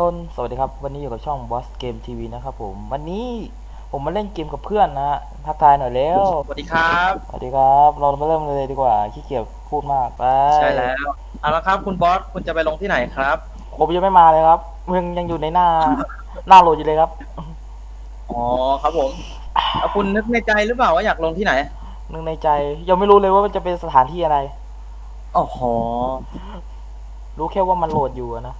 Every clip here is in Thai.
ลนสวัสดีครับ วันนี้อยู่กับช่อง Boss Game TV นะครับผม วันนี้ผมมาเล่นเกมกับเพื่อนนะฮะทักทายหน่อยแล้วสวัสดีครับ สวัสดีครับ เรามาเริ่มเลยดีกว่าขี้เกียจพูดมากไปใช่แล้วเอาละครับคุณบอสคุณจะไปลงที่ไหนครับ ผมยังไม่มาเลยครับมึงยังอยู่ในหน้า หน้าโหลดอยู่เลยครับ อ๋อครับผมแล้วคุณนึกในใจหรือเปล่าว่าอยากลงที่ไหน นึกในใจ ยังไม่รู้เลยว่ามันจะเป็นสถานที่อะไรโอ้โหรู้แค่ว่ามันโหลดอยู่อะนะ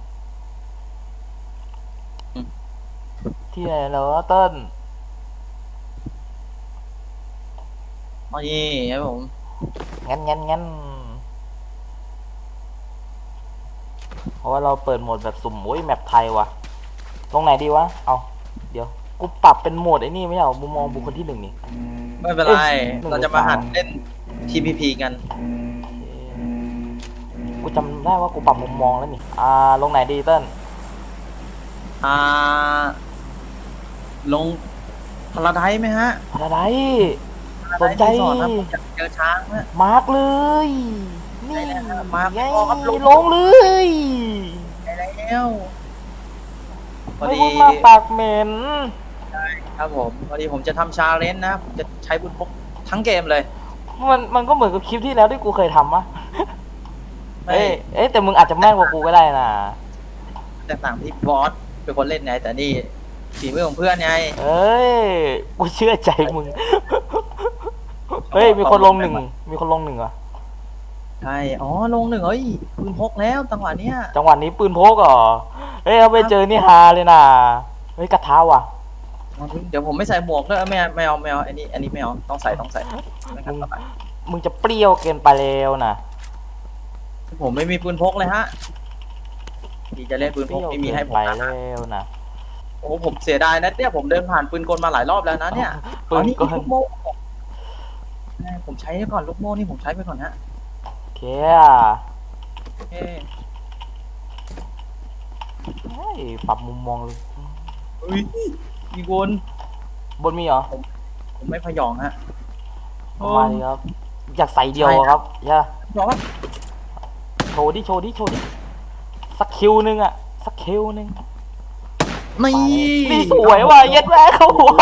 อืม ที่ไหนเหรอเติ้ลนี่ครับผม งั้นงั้นงั้นเพราะว่าเราเปิดโหมดแบบสุ่มโอ้ยแมปไทยว่ะ ตรงไหนดีวะ เอาเดี๋ยว กูปรับเป็นโหมดไอ้นี่ไม่ใช่เหรอมุมมองบุคคลที่หนึ่งนี่ ไม่เป็นไร เอ้ยหนึ่งเราจะมาสามหัดเล่น TPP กัน กูจำได้ว่ากูปรับมุมมองแล้วนี่ อ่า ลงไหนดีเติ้ลอ่า ลงพาราไดซ์ไหมฮะอะไรสนใจพาราไดซ์รีสอร์ทครับผมอยากเจอช้างนะ มาร์กเลย นี่ได้แล้วครับมาร์คไงพอครับลง ลงเลยไปแล้วพอไม่ดีพูดมากปากเหม็น ครับผมพอดีผมจะทำชาเลนจ์นะผมจะใช้บุญพกทั้งเกมเลยมันมันก็เหมือนกับคลิปที่แล้วที่กูเคยทำอะไม่ เอ้ยเอ้ยแต่มึงอาจจะแม่นกว่ากูก็ได้นะ แต่ต่างที่บอสเป็นคนเล่นไงแต่นี่ ฝีมือของเพื่อนไงเอ้ยกูเชื่อใจมึง เฮ้ย มีคนลงหนึ่ง มีคนลงหนึ่งเหรอ ใช่ อ๋อ ลงหนึ่งเฮ้ย ปืนพกแล้วจังหวะเนี้ย จังหวะนี้ปืนพกเหรอ เฮ้ยเราไปเจอนี่ฮาเลยนะเฮ้ยกระทะว่ะ เดี๋ยวผมไม่ใส่หมวกด้วยไม่เอาไม่เอาไม่เอาอันนี้ อันนี้ไม่เอา ต้องใส่ต้องใส่ไม่งั้นต่อไปมึงจะเปรี้ยวเกินไปแล้วนะผมไม่มีปืนพกเลยฮะที่จะเล่นปืนเปพกรี้ยวไม่มีเกิให้นผมไปนะแล้วนะ โอ้โหผมเสียดายนะเนี่ยผมเดินผ่านปืนกลมาหลายรอบแล้วนะเนี่ยปืนอ๋อก็ลูกโม่ผมใช้ก่อนลูกโม่นี่ผมใช้ไปก่อนฮะโอเคเอ้ยเฮ้ยปรับมุมมองเลยเฮ้ยมีวนบนมีเหรอผมไม่พยองฮะประมาณนี้ครับ อยากใส่เดียวอะครับอย่าบอกว่าโชว์ดิโชว์ดิโชว์ดิสักคิวหนึงอะสักคิวหนึง นี่นี่สวยว่ะเย็ดแม่เข้าหัว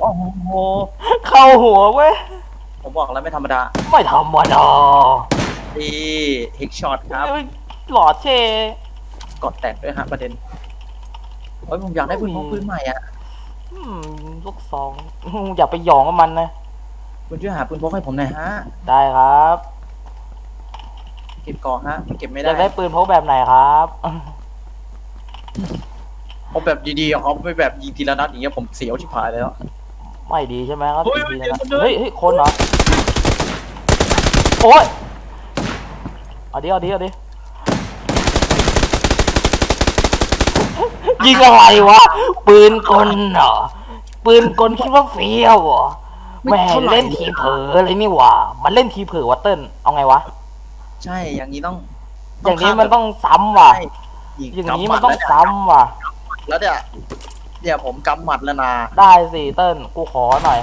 โอ้โหเข้าหัวเว้ย ผมบอกแล้วไม่ธรรมดาไม่ธรรมดาดีเฮกช็อตครับเอ้ยหล่อเท่กดแตกด้วยฮะประเด็นโอ้ยผมอยากได้ปืนพกปืนใหม่อะอืมลูกซองอย่าไปหยองกับมันนะคุณช่วยหาปืนพกให้ผมหน่อยฮะ ได้ครับเก็บกองฮะมันเก็บไม่อได้ ยากได้ปืนพกแบบไหนครับ เอาแบบดีๆอะครับไม่แบบยิงทีละนัดอย่างเงี้ยผมเสียวชิบหายเลยอะไม่ดีใช่ไหมครับเฮ้ยดีเฮ้ยนะเดี๋ยวเฮ้ยเฮ้ยคนเหรอโอ๊ยเอาดิเอาดิเอาดิยิงอะไรวะ ปืนกลเหรอปืนกลคิดว่าเฟี้ยวเหรอแหม่เล่นทีเผลออะไรนี่หว่า มันเล่นทีเผลอวะเติ้ลเอาไงวะ ใช่อย่างนี้ต้องอย่างนี้มันต้องซ้ำว่ะ ใช่ยิอย่างนี้กำหมันต้องแล้วเยซ้ำว่ะ แล้วเนี่ยเนี่ยผมกำหมัดแล้วนะได้สิเติ้ลกูขอหน่อย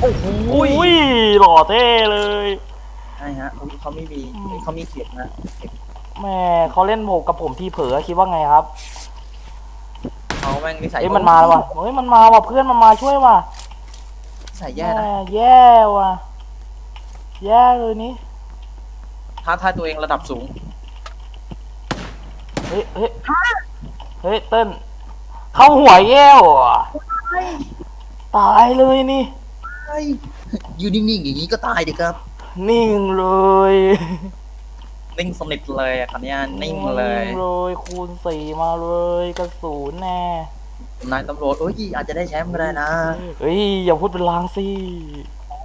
โอ้โหอุ้ยหล่อเท่เลยใช่ฮะอุ๊ยเขาไม่มีเขามีเขียนนะแม่เขาเล่นผมกับผมทีเผลอคิดว่าไงครับเขาแม่งนิสัยเอ้ยมันมาแล้วว่ะเฮ้ยมันมาว่ะเพื่อนมันมาช่วยว่ะนิสัยแย่นะแม่แย่ว่ะแย่เลยนี่ท้าทายตัวเองระดับสูงเฮ้ยเฮ้ยเฮ้ยเติ้ลเข้าหัวแย่ว่ะตายเลยนี่ เฮ้ยอยู่นิ่งๆอย่างนี้ก็ตายดิครับ นิ่งเลยนิ่งสนิทเลยอะคันนี้ยนิ่งเลยนิ่งเลยคูณสี่มาเลยกระสุนแน่นายตำรวจโอ้ยอาจจะได้แชมป์ก็ได้นะเฮ้ยอย่าพูดเป็นลางสิ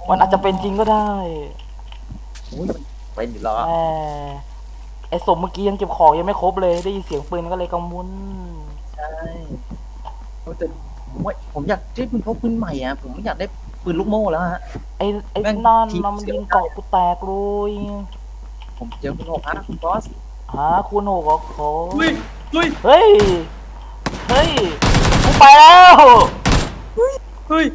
มันอาจจะเป็นจริงก็ได้โอ้ยมันเป็นอยู่แล้วแหมไอ้สมเมื่อกี้ยังเก็บของยังไม่ครบเลยได้ยินเสียงปืนก็เลยกังวลใช่โอ้ย แต่ผมว่าผมอยากได้ปืนพกปืนใหม่อะผมไม่อยากได้ปืนลูกโม่แล้วฮะ ไอ้ไอ้แม่งนั่นทีมน่ะมันเสียยิงเกาะกูแตกเลยผมเจอปืนหกฮะคุณบอสหาคุณโหกเหรอขอเฮ้ยเฮ้ยเฮ้ย เฮ้ยกูไปแล้วเฮ้ย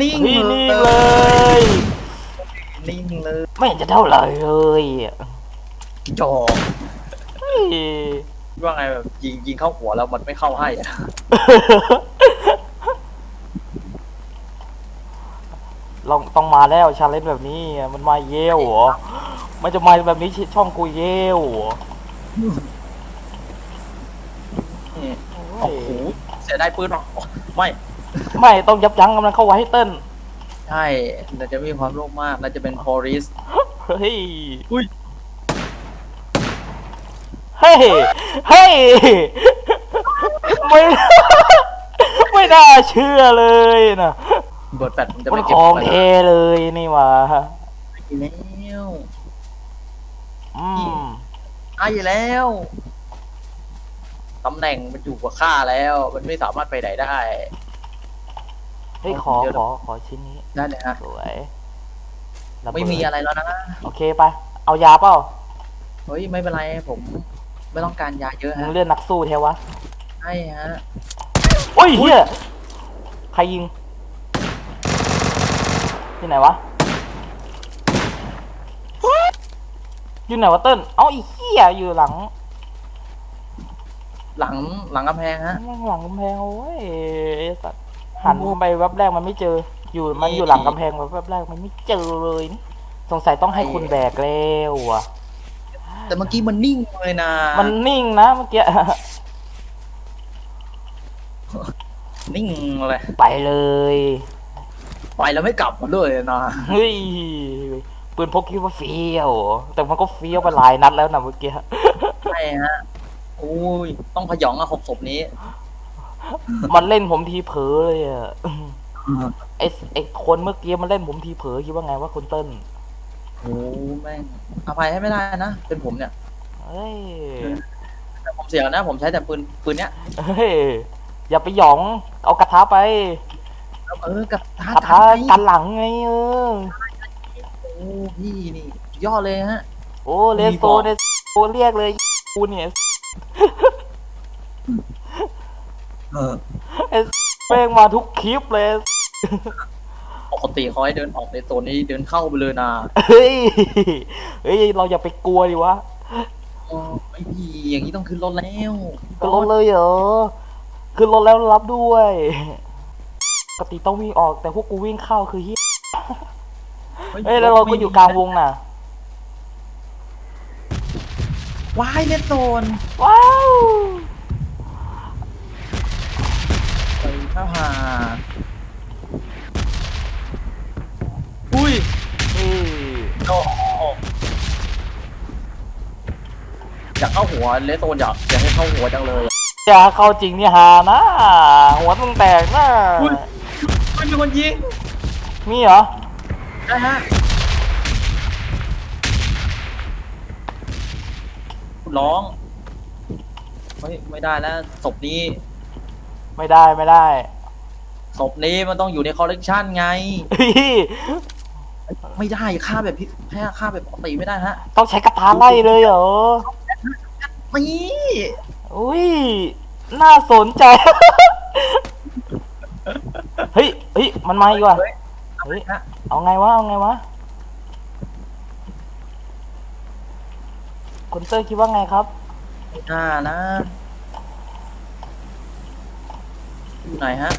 นิ่งนี่นี่เลเลยย นิ่งเลยไม่เห็นจะเท่าไหร่เลย จอกเฮ้ย ว่าไงแบบยิงยิงเข้าหัวแล้วมันไม่เข้าให้อะลองต้องมาแล้วชาเลนจ์แบบนี้อะมันมาเย่เหรอมันจะมาแบบนี้ช่องกูเย่เหรอนี่โอ้โอ้ยโหเสียดายปืนหรอกไม่ ไม่ต้องยับยั้งกำลังเข้าไว้ให้เต้น ใช่เราจะมีความโลภมากเราจะเป็นพอริสเฮ้ยอุ้ย เฮ้ย เฮ้ย ไม่ไม่น่าเชื่อเลยนะเบิร์ดแฟดมันจะมัไม่นเก็ขบองไปเทเลยนี่หว่าแล้วอืมไอ้แล้วตำแหน่งมันอยู่กับข้าแล้ว มันไม่สามารถไปไหนได้เฮ้ยขอขอขอชิ้นนี้ ได้เลยฮะสวยระเบิดไม่มีอะไรแล้วนะโอเคไป เอายาเปล่าเฮ้ยไม่เป็นไรผม ไม่ต้องการยาเยอะมึฮะงเลื่อนนักสู้เทวะ ใช่ฮะโอ้ยเฮียใครยิงที่ไหนวะ อยู่ไหนวะเติ้ลเอ้าไอีเหี้ยอยู่หลังหลังหลังกำแพงฮะ แม่งหลังกำแพงโอ้ยไอ้สัตว์หันไปแวบแรกมันไม่เจอ อยู่มันอยู่หลังกำแพงแวบแรกมันไม่เจอเลยนี่สงสัยต้องให้คุณแบกแล้วอะ แต่เมื่อกี้มันนิ่งเลยนะ มันนิ่งนะเมื่อกี้ นิ่งเลย ไปเลย ไปแล้วไม่กลับมาเลยนะ เฮ้ย ปืนพกคิดว่าเฟี้ยว แต่มันก็เฟี้ยวไปหลายนัดแล้วนะเมื่อกี้ใช่ฮะโอ้ย ต้องพยองอะหกศพนี้ มันเล่นผมทีเผลอเลยอะไอไอคนเมื่อกี้มันเล่นผมทีเผลอคิดว่าไงว่าคุณเติ้ล โอ้แม่งอภัยให้ไม่ได้นะ เป็นผมเนี่ยเฮ้ยแต่ผมเสียนะ ผมใช้แต่ปืนปืนเนี้ยเฮ้ยอย่าไปหยอง เอากระทะไปเออกับท้ากระทะกักันนหลังไงเออโอ้พี่นี่สุดยอดเลยฮะ โอ้เลสโซเนี่ยโอเรียกเลยกูเนี่ยเออ แม่งมาทุกคลิปเลยป กติเขาให้เดินออกในโซนนี้เดินเข้าไปเลยนะเฮ้ยเฮ้ยเราอย่าไปกลัวดิวะอ๋อไม่ดีอย่างนี้ต้องขึ้นรถแล้วขึ้นรถเลยเหรอขึ้นรถแล้วรับด้วยปกติต้องวิ่งออกแต่พวกกูวิ่งเข้าคือเฮียเฮ้ยแล้วเราก็อยู่กลางวงน่ะว้ายเลนโซนว้าวไปข้าหาอุ้ย เฮ้ย โอ้อยากเข้าหัวเลนโซนอยากอยากให้เข้าหัวจังเลยอย่าเข้าจริงนี่ฮานะ หัวมึงแตกนะอุ๊ยมันมีคนยิงมีเหรอได้ฮะร้องไม่ไม่ได้แล้วศพนี้ ไม่ได้ไม่ได้ศพนี้มันต้องอยู่ในคอลเลกชันไงเฮ้ย ไม่ได้ค่าแบบพิแพ้ค่าแบบปกติไม่ได้ฮะต้องใช้กระทาไล่เลยเหรอ นี่อุ้ย น่าสนใจ เฮ้ยเฮ้ยมันมาอีกว่ะเฮ้ยเฮ้ยฮะเอาไงวะ เอาไงวะคุณเตอร์คิดว่าไงครับไม่น่านะ อยู่ไหนฮะ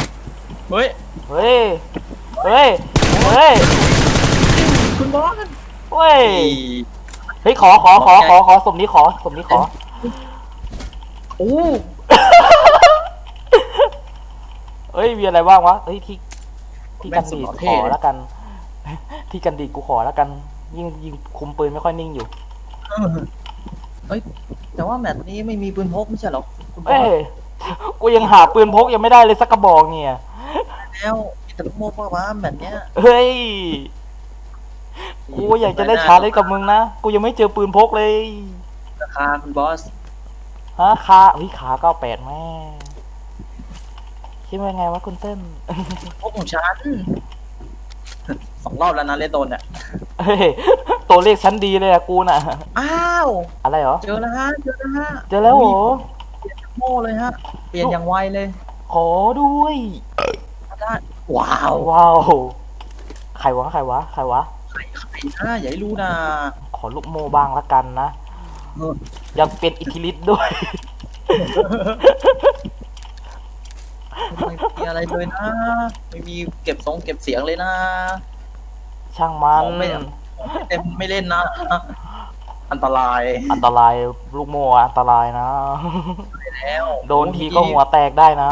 เฮ้ย เฮ้ย เฮ้ย เฮ้ย คุณบอสเฮ้ย เฮ้ยขอขอขอขอขอสมนี้ขอสมนี้ขอ โอ้เฮ้ยมีอะไรบ้างวะเฮ้ยที่ที่กันดีดแม่งสุดหล่อขเท่อเลยแล้วกัน ที่กันดีดกูขอแล้วกัน ยิ่งยิงคุมปืนไม่ค่อยนิ่งอยู่เฮ้ย แต่ว่าแมตช์นี้ไม่มีปืนพกไม่ใช่เหรอคุณบอเอ้สยกูยังหาปืนพกยังไม่ได้เลยสักกระบอกเนี่ย แล้วมีแต่ลูกโม่ป่าวะแมตช์เนี้ย เฮ้ย กูอยากจะได้ชาร์จเลยกับมึงนะ กูยังไม่เจอปืนพกเลย ราคาคุณบอส ฮะขาเฮ้ยขาเก้าแปดแม่คิดว่าไงวะคุณเต้นพกของฉันสองรอบแล้วนะเลนโดนเนี่ยเฮ้ยตัวเลขชั้นดีเลยอะกูน่ะ อ้าว อะไรเหรอ เจอแล้วฮะ เจอแล้วฮะเจอแล้วเหรอโม่เลยฮะ เปลี่ยนอย่างไวเลย ขอด้วยได้ว้าว ว้าว ใครวะ ใครวะ ใครวะ ใครใครนะอย่าให้รู้นะขอลูกโมบ้างละกันนะอยากเป็นอิทธิฤทธิ์ด้วย ไม่มีอะไรเลยนะ ไม่มีเก็บทรงเก็บเสียงเลยนะ ช่างมัน ผมไม่เต็มไม่เล่นนะ อันตรายอันตรายลูกโม่อันตรายนะ แล้วโดนทีก็หัวแตกได้นะ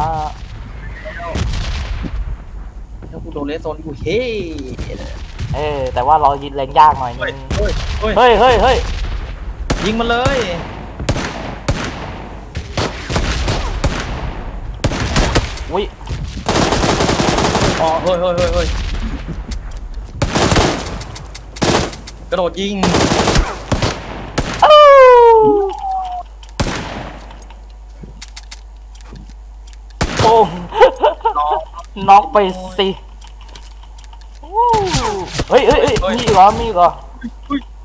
ถ้ากูโดนเลสโซนกูเฮ้ เออ แต่ว่าเรายิงแรงยากหน่อยนึเฮ้ยงเฮ้ยเฮ้ยเฮ้ยเฮ้ยเฮ้ยยิงมันเลยอุ้ยอ๋อเฮ้ยเฮ้ยเฮ้ยเฮ้ยกระโดดยิงอ้าวโอ้มน้องน็อกไปสิวู้ เฮ้ยเฮ้ยเฮ้ยเฮ้ยมีอีกเหรอมีอีกเหรอ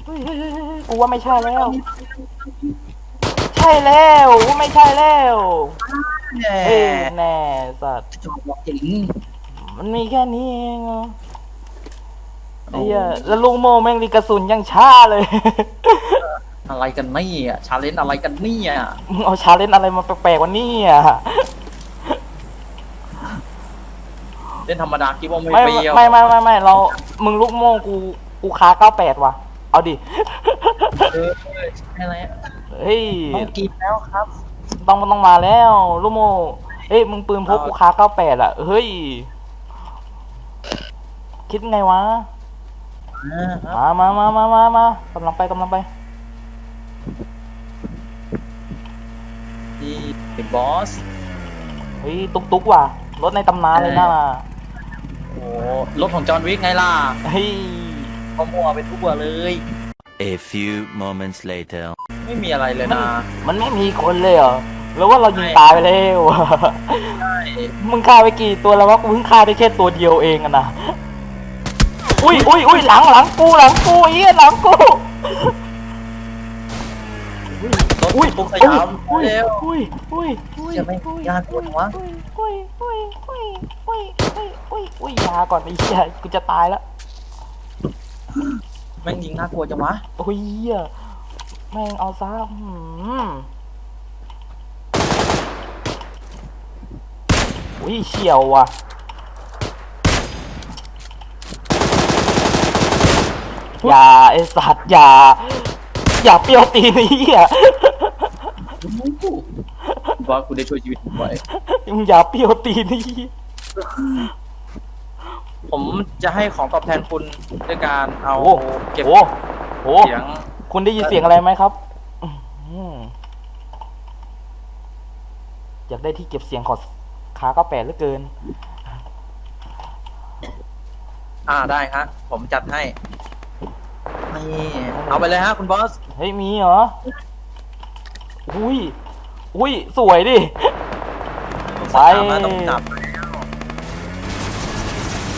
เฮ้ยเฮ้ยเฮ้ยเฮ้ยเฮ้ยกูว่าไม่ใช่แล้ว ใช่แล้วกูไม่ใช่แล้วแหเอ้ยมแน่สัตว์จอบบอกจริงมันมีแค่นี้เองเหรอไอ้เหี้ยแล้วลุงโมแม่งรีกระสุนยังช้าเลย อะไรกันเนี่ยชาเลนจ์อะไรกันเนี่ยมึงเอาชาเลนจ์อะไรมาแปลกๆวันนี้อะ เล่นธรรมดาคิดว่าไม่ไม่เปรี้ยวไม่ไม่ไม่ไม่เรามึงลูกโม่กูกูค้าเก้าแปดว่ะ เอาดิเออเออใช่แล้วเฮ้ย ต้องกินแล้วครับต้องต้องมาแล้วลูกโม่เอ้ยมึงปืนพกกูค้าเก้าแปดอะ เฮ้ย คิดไงวะ อ่าครับมามามามามามากำลังไปกำลังไป ที่เป็นบอส เฮ้ย ตุ๊กตุ๊กว่ะ รถในตำนานเลยนะ โอ้รถของจอห์นวิกไงล่ะเฮ้ยเขามัวไปทุกวันเลย A few moments later. ไม่มีอะไรเลยนะ มันไม่มีคนเลยเหรอ แล้วว่าเรายิงตายไปแล้วใช่มึงฆ่าไปกี่ตัวแล้ววะกูเพิ่งฆ่าได้แค่ตัวเดียวเองอะนะ อุ้ยอุ้ยอุ้ยหลังหลังกูหลังกูเอี้ยหลังกู รถอุ้ยบุกสอุ้ยยามอุ้ยเร็วอุ้ยอุ้ยอุ้ยจะไม่ยากกว่าวะอุ้ ยอุ้ยอุ้ยอุ้ยอุ้ยอุ้ยยาก่อนไอ้เหี้ยกูจะตายแล้วแม่งยิงน่ากลัวจังวะโอ้ยเหี้ยแม่งเอาซะหืมอุ้ยเฉียวว่ะอย่าไอสัตว์อย่าอย่าเปรี้ยวตีนไอ้ เหี้ยว่ากูได้ช่วยชีวิตผมไว้มึงอย่าเปรี้ยวตีนไอ้เหี้ยผมจะให้ของตอบแทนคุณด้วยการเอาโอ้เก็บโอ้โหเสียงคุณได้ยินเสียงอะไรไหมครับอื้อหืออยากได้ที่เก็บเสียงของขาก็แปดเหลือเกิน อ่าได้ฮะ ผมจัดให้นี่เอาไปเลยฮะ คุณบอส เฮ้ยมีเหรอ อุ้ย อุ้ยสวยดิ ไปตามมาต้องจับแล้ว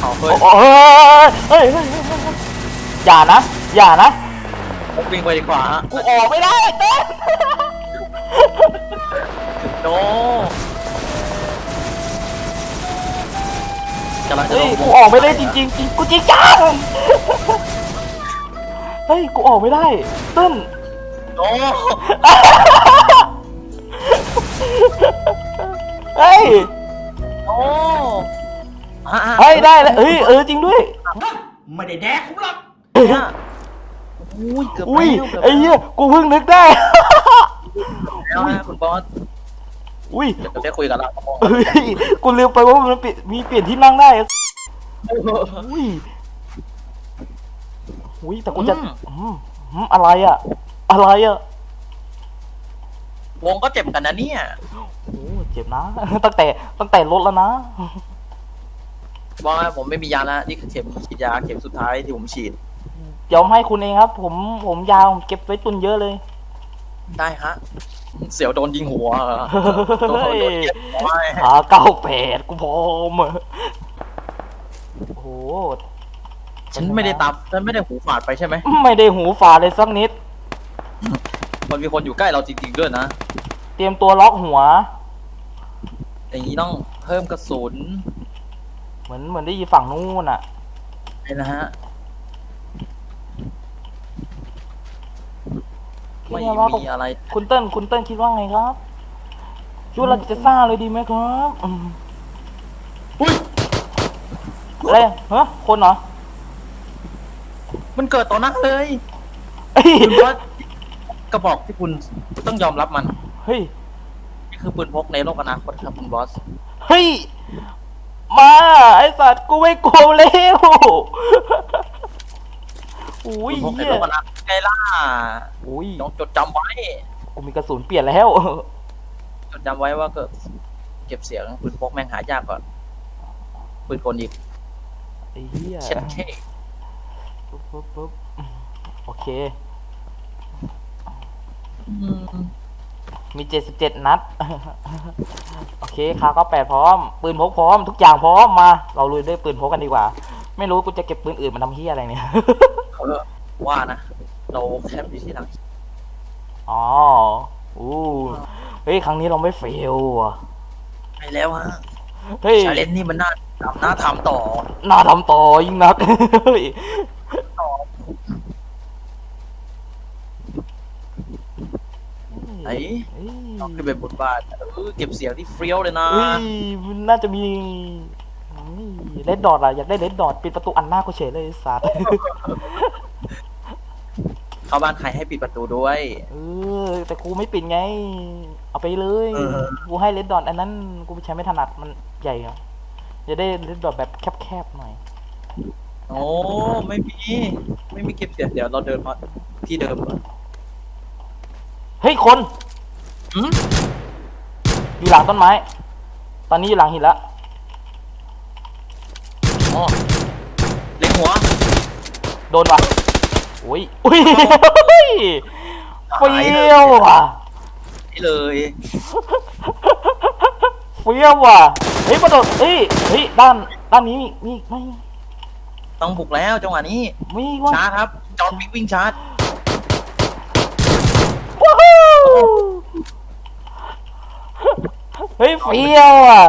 เอาเฮ้ยโอ้โหเฮ้ยเฮ้ยเฮ้ยเฮ้ยเฮ้ยอย่านะ อย่านะ วิ่งไปดีกว่าฮะกูออกไม่ได้เต้นโนกำลังจะเฮ้ลยงกูออกไม่ได้จริงๆจริงกูจริงจังเฮ้ยกูออกไม่ได้เต้นโน เฮ้ยโนอะอะเฮ้ยได้แล้วเฮ้ยเออจริงด้วย ไม่ได้แดกผมหรอกเนี่ยอุ้ยเกือบอุ้ยแล้วเกือบไอ้เหี้ยกูเพิ่งนึกได้ แล้วนะคุณบอสอุ้ยเดี๋ยวจะได้คุยกันละเฮ้ยกูลืมไปว่ามันเปลี่ยนมีเปลี่ยนที่นั่งได้อุ้ยอุ้ยแต่กูจะอืมอืมอะไรอะอะไรอะ วงก็เจ็บกันนะเนี่ย โอ้เจ็บนะ ตั้งแต่ตั้งแต่ลดแล้วนะ บอกว่าผมไม่มียาแล้วนี่คือเข็มฉีดยาเข็มสุดท้ายที่ผมฉีดเดี๋ยวให้คุณเองครับ ผมผมยาวผมเก็บไว้ตุนเยอะเลย ได้ฮะ เสียวโดนยิงหัวเหรอโดนเฮ้ยโดนเหยียบหัวหาเก้าแปดกูพร้อมอะโอ้โหฉันไม่ได้ตับฉันไม่ได้หูฝาดไปใช่ไหมไม่ได้หูฝาดเลยสักนิด มันมีคนอยู่ใกล้เราจริงๆด้วยนะเตรียมตัวล็อกหัว อย่างนี้ต้องเพิ่มกระสุนเหมือนเหมือนได้ยินฝั่งนู้นอะ เลยนะฮะไม่คิดว่ามีอะไร คุณเติ้ลคุณเติ้ลคิดว่าไงครับคิดว่าเราจะซ่าเลยดีไหมครับอืมอุ้ยอะไรฮะคนเหรอมันเกิดต่อหน้าเลยเฮ้ยคุณว่า กระบอกที่คุณต้องยอมรับมันเฮ้ย นี่คือปืนพกในโลกอนาคตครับคุณบอส เฮ้ย มา ไอสัตว์กูไม่กลัวแล้วอุ้ยปืนพกในเหี้ยโลกอนาคตไงล่ะอุ้ย ต้องจดจำไว้ กูมีกระสุนเปลี่ยนแล้ว จดจำไว้ว่าเกิดเก็บเสียงปืนพกแม่งหายากกว่าปืนกลอีกไอ้เหี้ยเช่นเค ปุ๊บปุ๊บปุ๊บโอเคอื มมีเจ็ดสิบเจ็ดนัด โอเคคาก็แปดพร้อม ปืนพกพร้อม ทุกอย่างพร้อมมา เราลุยด้วยปืนพกกันดีกว่า ไม่รู้กูจะเก็บปืนอื่นมาทำเฮียอะไรเนี่ย เขาเรียกว่านะ เราแคมป์อยู่ที่หลังอ๋ออู้เฮ้ย ครั้งนี้เราไม่เฟลอะไปแล้วฮะเฮ้ยชาเลนจ์นี่มันน่าทำน่าทำต่อน่าทำต่อยิ่งนักเฮ้ยต่อ ไอ้เฮ้ยขึ้นไปบนบ้านเออเก็บเสียงที่เฟรี้ยวเลยนะเฮ้ยมันน่าจะมีเลดดอทอะอยากได้เลดดอทปิดประตูอันหน้าก็เฉยเลยไอ้สัตว์ เข้าบ้านใครให้ปิดประตูด้วย เออ แต่กูไม่ปิดไง เอาไปเลย เออ กูให้เลดดอทอันนั้นกูใช้ไม่ถนัดมันใหญ่อะจะได้เลดดอทแบบแคบๆหน่อย โอ้ไม่มี ไม่มีเก็บเสียงเดี๋ยวเราเดินมาที่เดิมก่อน เฮ้ยคนหืมอยู่หลังต้นไม้ ตอนนี้อยู่หลังหินละอ๋อเล็งหัว โดนว่ะอุ้ยอุ้ยเฟี้ยวว่ะนี่เลยเฟี้ยวว่ะเฮ้ยกระโดดเฮ้ยเฮ้ยด้านด้านนี้มีมีไม่ต้องบุกแล้วจังหวะนี้ มีว่ะชาร์จครับ จอห์นวิกวิ่งชาร์จ ว้าว เฮ้ยเฟี้ยวอะ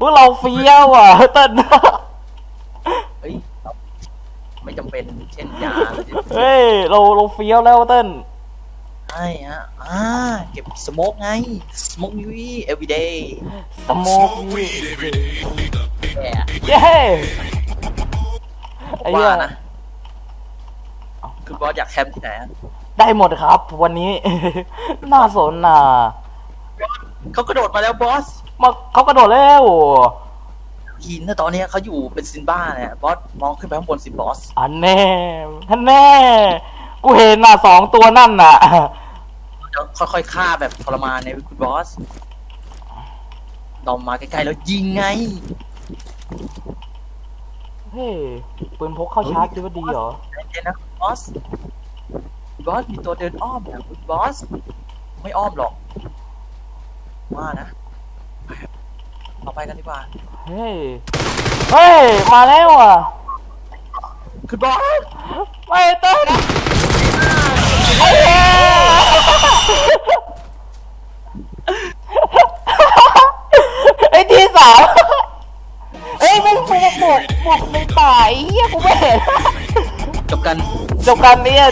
พวกเราเฟี้ยวอะเต้นเฮ้ยไม่จำเป็นเช่นยาเลยเฮ้ยเราเราเฟี้ยวแล้วเต้นใช่ฮะอ่าเก็บสโมกไงสโมกนิวี่ everyday สโมกแย่เย้ไอ้เหี้ว่ายนะคุณบอสอยากแคมป์ที่ไหนอะได้หมดครับ วันนี้ น่าสนน่ะ เขากระโดดมาแล้วบอสมาเขากระโดดแล้วหินนะตอนนี้เขาอยู่เป็นซินบ้าเนี่ยบอสมองขึ้นไปข้างบนสิบอสอันแน่อันแน่ กูเห็นน่ะสองตัวนั่นน่ะจะค่อยๆฆ่าแบบทรมานในคุณบอสดอมมาใกล้ๆแล้วยิงไง เฮ้ยปืนพกเข้าชาร์จดีว่าดีเหรอใจเย็นนะคุณบอสคุณบอสมีตัวเดินอ้อมนะคุณบอส ไม่อ้อมหรอก ว่านะเราไปกันดีกว่าเฮ้ย เฮ้ย มาแล้วอะคุณบอสไม่เต้นไอ้เหี้ยไอ้ที่สามเอ้ยไม่ไม่บุกบุกในป่าไอ้เหี้ยกูไม่เห็นจบกันจบกันเนี่ย